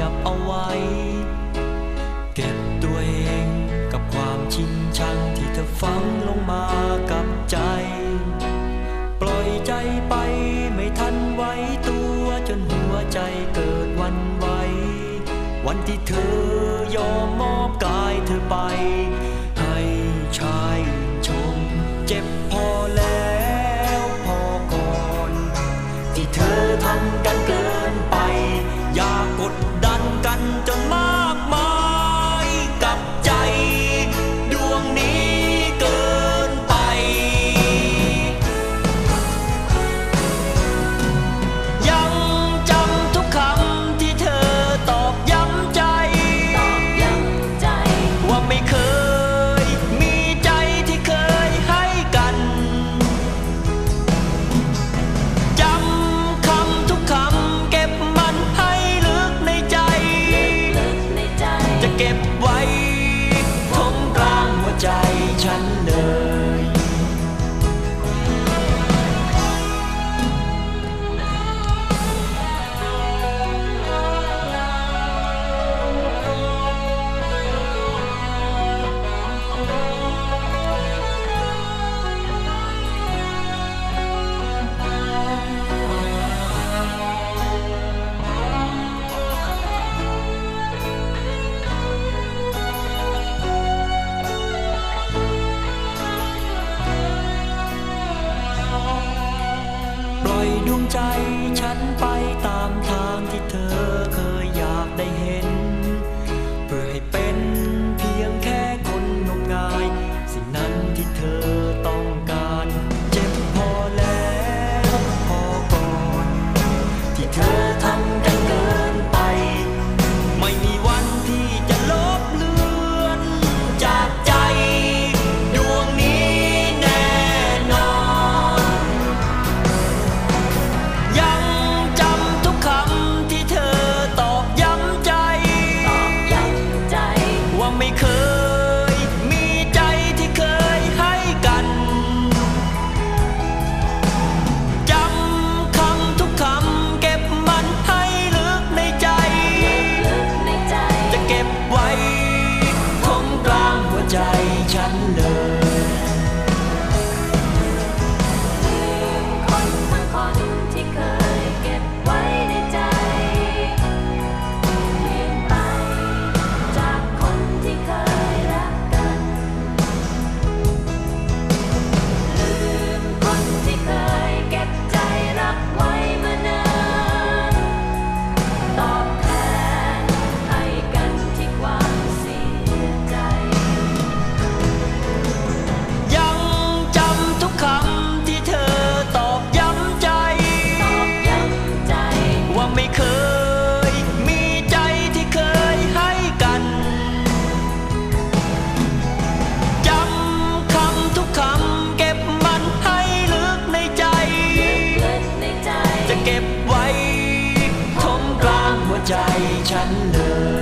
ยบเอาไว้ เก็บตัวเองกับความชิงชังที่เธอฟังลงมากับใจ ใจฉันไปตาม ฉันเลย